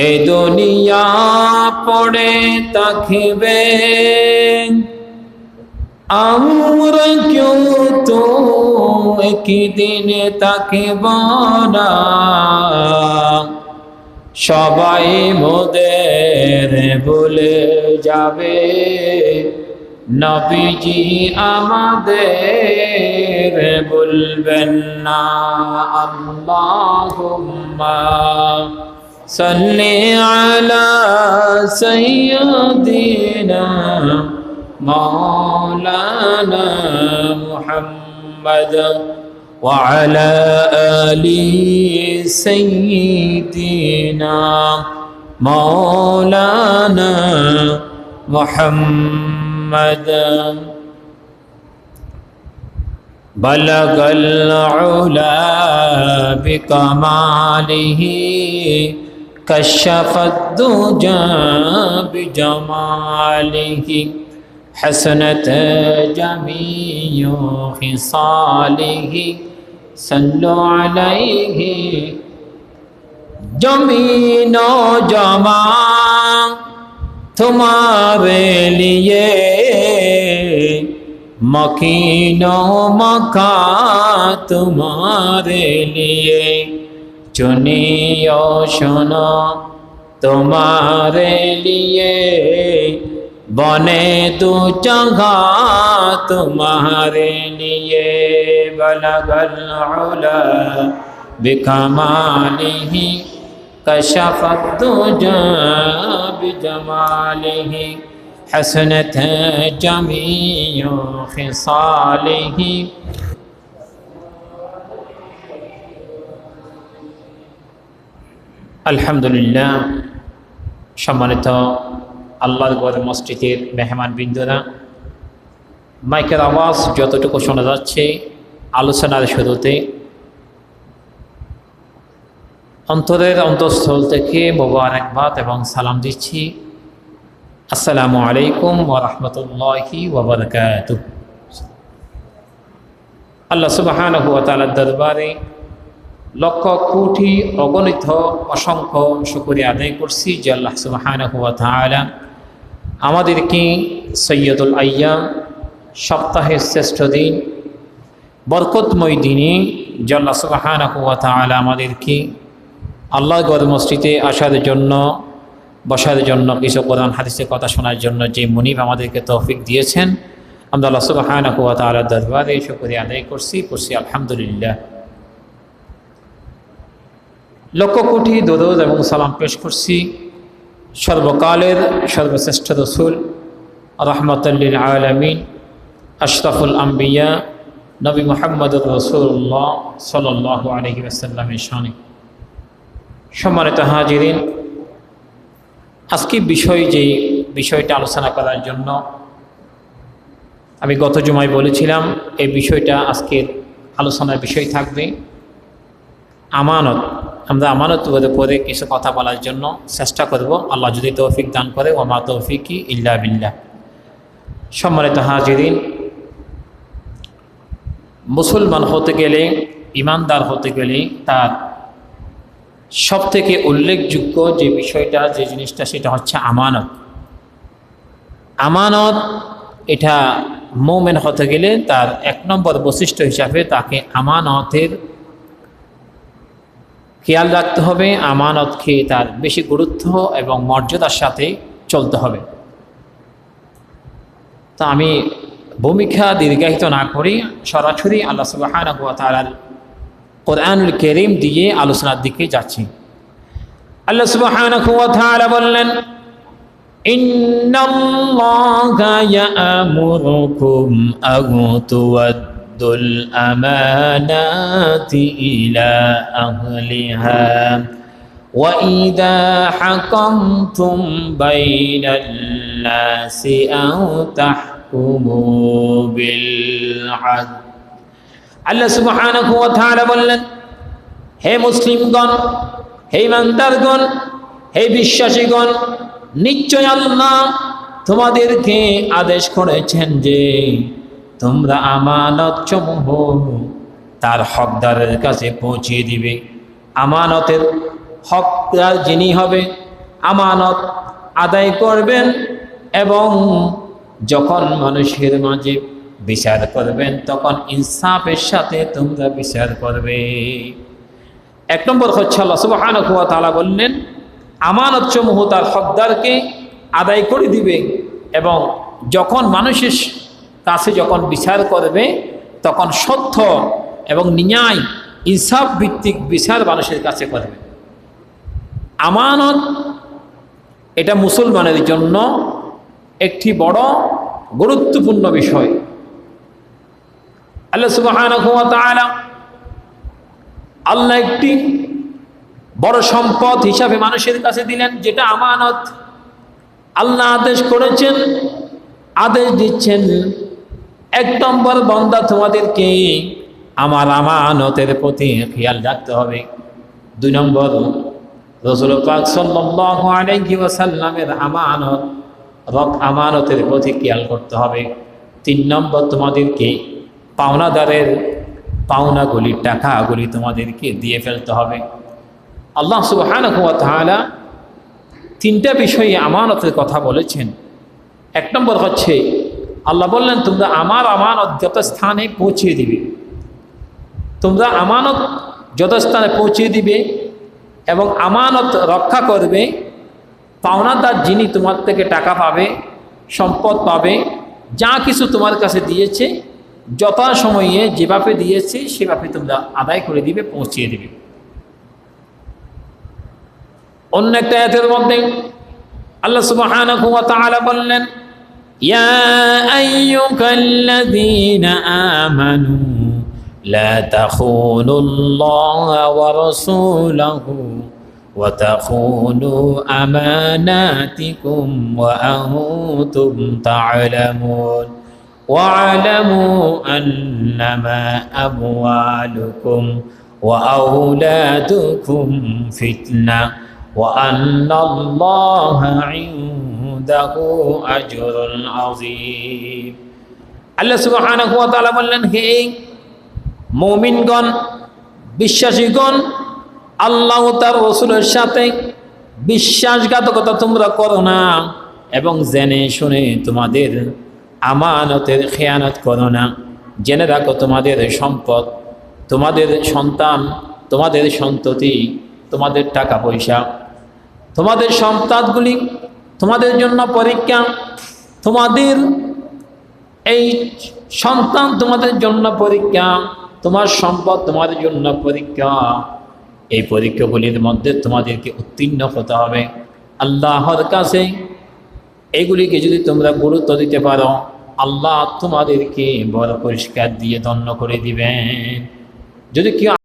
এ দুনিয়া পড়ে তাকিবে আমরা কেউ তো একদিন তাকিব না। সবাই মোদের বলে যাবে। নবীজি আমাদের يجب البنا اللهم صل على سيدنا مولانا محمد وعلى آل سيدنا مولانا محمد بلغ العلا بكماله كشف الدجى بجماله. حسنت جميع خصاله صلوا عليه. جمين و جمع تمہارے মকিন মকা তোমার লিয়ে চুনিও শোন, তোমার লিয়ে বনে দু চঘা তোমার লিয়ে বলগল ওলা বিকমালিহি, কশফত দুজা বিজমালিহি। حسنت جميع خصاله আলহামদুলিল্লাহ সম্মানিত আল্লাহর গড় মসজিদের মেহমান বিন্দুরা মাইকের আওয়াজ যতটুকু শোনা যাচ্ছে আলোচনার শুরুতে অন্তরের অন্তঃস্থল থেকে মোবারকবাদ এবং সালাম দিচ্ছি আসসালামু আলাইকুম ওরহমতুল্লাহি ওবরকাত আল্লাহ সুবাহান হুয়া তালার দরবারে লক্ষ কোটি অগণিত অসংখ্য শুকুরি আদায় করছি যে আল্লাহ সুবাহান হুয়া তালা আমাদেরকে সৈয়দুল আয়াম সপ্তাহের শ্রেষ্ঠ দিন, বরকতময় দিনে আল্লাহ সুবাহান হুয়া তালা আমাদেরকে আল্লাহ গদ মসজিদে আসার জন্য বসার জন্য কিছু কোরআন হাদিসের কথা শোনার জন্য যে মুনিব আমাদেরকে তৌফিক দিয়েছেন, আমরা আল্লাহ সুবাহান হুয়া তালার দরবারে আদায় করছি করছি আলহামদুলিল্লাহ। লক্ষ কোটি দরদ এবং সালাম পেশ করছি সর্বকালের সর্বশ্রেষ্ঠ রসুল রহমতুল্লিল আলমিন, আশরাফুল আম্বিয়া, নবী মোহাম্মদুর রসুল্লাহ সাল্লাহ আলহি আসাল্লামের শানে সম্মানিত হাজিরিন আজকে বিষয় যে বিষয়টা আলোচনা করার জন্য আমি গত জুমায় বলেছিলাম, এই বিষয়টা আজকের আলোচনার বিষয় থাকবে। আমানত, আমরা আমানত পরে কিছু কথা বলার জন্য চেষ্টা করব। আল্লাহ যদি তৌফিক দান করে, ওমা তৌফিকি ইল্লা বিল্লাহ। সম্মানিত হাজিরিন, মুসলমান হতে গেলে, ইমানদার হতে গেলে তার সব থেকে উল্লেখযোগ্য যে বিষয়টা, যে জিনিসটা, সেটা হচ্ছে আমানত। আমানত, এটা মোমেন হতে গেলে তার এক নম্বর বৈশিষ্ট্য হিসাবে তাকে আমানতের খেয়াল রাখতে হবে, আমানতকে তার বেশি গুরুত্ব এবং মর্যাদার সাথে চলতে হবে। তা আমি ভূমিকা দীর্ঘায়িত না করি, সরাসরি আল্লাহ সুবাহ তালার কোরআনুল কেরিম দিয়ে আলোচনার দিকে যাচ্ছি আল্লাহ সুবহানাহু ওয়া তাআলা বললেন ইন্নাল্লাহা ইয়া'মুরুকুম আন তুওয়াদ্দুল আমানাতি ইলা আহলিহা وإذا حكمتم بين الناس أن تحكموا بالعدل আল্লাহ তাআলা বললেন, হে মুসলিমগণ, হে ইমানদারগণ, হে বিশ্বাসীগণ, নিশ্চয় আল্লাহ তোমাদেরকে আদেশ করেছেন যে তোমরা আমানত সমূহ তার হকদারের কাছে পৌঁছিয়ে দিবে। আমানতের হকদার যিনি হবে, আমানত আদায় করবেন এবং যখন মানুষের মাঝে বিচার করবেন তখন ইনসাফের সাথে তোমরা বিচার করবে। এক নম্বর হচ্ছে আল্লাহ বললেন, আমানত সমূহ তার হকদারকে আদায় করে দিবে এবং যখন মানুষের কাছে যখন বিচার করবে, তখন সত্য এবং ন্যায় ইনসাফ ভিত্তিক বিচার মানুষের কাছে করবে। আমানত এটা মুসলমানের জন্য একটি বড় গুরুত্বপূর্ণ বিষয়। আল্লাহ তাআলা আল্লাহ একটি বড় সম্পদ হিসাবে মানুষের কাছে দিলেন, যেটা আমানত। আল্লাহ আদেশ করেছেন, আদেশ দিচ্ছেন, এক নম্বর বন্দা তোমাদেরকে আমার আমানতের প্রতি খেয়াল রাখতে হবে। দুই নম্বর, রসুল পাক ওয়াসাল্লামের আমানত রক আমানতের প্রতি খেয়াল করতে হবে। তিন নম্বর, তোমাদেরকে পাওনাদারের পাওনাগুলি, টাকাগুলি তোমাদেরকে দিয়ে ফেলতে হবে। আল্লাহ সুবহানাহু ওয়া তাআলা তিনটা বিষয়ে আমানতের কথা বলেছেন। এক নম্বর হচ্ছে, আল্লাহ বললেন, তোমরা আমার আমানত যত স্থানে পৌঁছিয়ে দিবে, তোমরা আমানত যত স্থানে পৌঁছিয়ে দিবে এবং আমানত রক্ষা করবে, পাওনাদার যিনি তোমার থেকে টাকা পাবে, সম্পদ পাবে, যা কিছু তোমার কাছে দিয়েছে যথা সময়ে যেভাবে দিয়েছে, সেভাবে তোমরা আদায় করে দিবে, পৌঁছিয়ে দিবে। অন্য একটা আয়াতের মধ্যে আল্লাহ তাআলা বললেন, ইয়া আমানু আমানাতিকুম ওয়া তা'লামুন। واعلموا أنما أموالكم وأولادكم فتنة وأن الله عنده أجر عظيم আল্লাহ সুবহানাহু ওয়া তাআলা বললেন হে মুমিনগণ বিশ্বাসীগণ আল্লাহ তার রসুলের সাথে বিশ্বাসঘাতকতা তোমরা করো না এবং জেনে শুনে তোমাদের আমানতের খেয়ানত করো না। জেনে রাখো তোমাদের সম্পদ, তোমাদের সন্তান, তোমাদের সন্ততি, তোমাদের টাকা পয়সা। তোমাদের সন্তানগুলি তোমাদের জন্য পরীক্ষা, তোমাদের এই সন্তান তোমাদের জন্য পরীক্ষা, তোমার সম্পদ তোমাদের জন্য পরীক্ষা। এই পরীক্ষাগুলির মধ্যে তোমাদেরকে উত্তীর্ণ হতে হবে। আল্লাহর কাছে এগুলিকে যদি তোমরা গুরুত্ব দিতে পারো আল্লাহ তোমাদেরকে বড় পরিষ্কার দিয়ে দণ্ড করে দিবেন। যদি কেউ